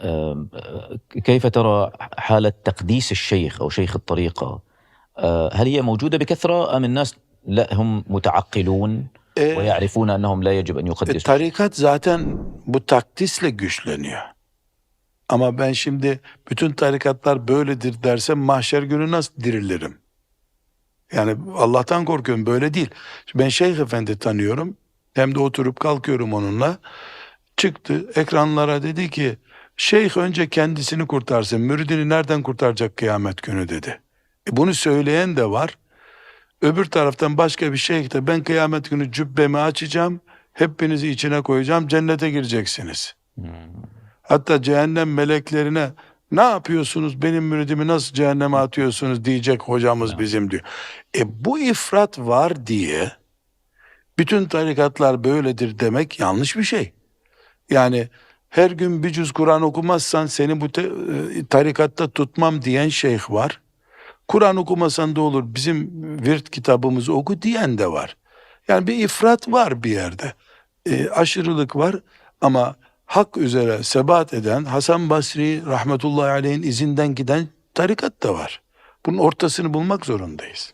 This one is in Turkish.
آم، كيف ترى حالة تقديس الشيخ أو شيخ الطريقة آه، هل هي موجودة بكثرة أم الناس لا هم متعقلون E, ويعرفون أنهم لا يجب أن e, يقدسوا tarikat zaten bu takdisle güçleniyor. Ama ben şimdi bütün tarikatlar böyledir dersem mahşer günü nasıl dirilirim? Yani Allah'tan korkuyorum böyle değil. Ben Şeyh Efendi tanıyorum. Hem de oturup kalkıyorum onunla. Çıktı ekranlara dedi ki Şeyh önce kendisini kurtarsın. Müridini nereden kurtaracak kıyamet günü dedi. E bunu söyleyen de var. Öbür taraftan başka bir şeyh de ben kıyamet günü cübbemi açacağım. Hepinizi içine koyacağım. Cennete gireceksiniz. Hatta cehennem meleklerine ne yapıyorsunuz benim müridimi nasıl cehenneme atıyorsunuz diyecek hocamız bizim diyor. E bu ifrat var diye bütün tarikatlar böyledir demek yanlış bir şey. Yani her gün bir cüz Kur'an okumazsan seni bu te- e, tarikatta tutmam diyen şeyh var. Kur'an okumasan da olur bizim virt kitabımızı oku diyen de var. Yani bir ifrat var bir yerde. E, aşırılık var ama hak üzere sebat eden Hasan Basri rahmetullahi aleyhin izinden giden tarikat da var. Bunun ortasını bulmak zorundayız.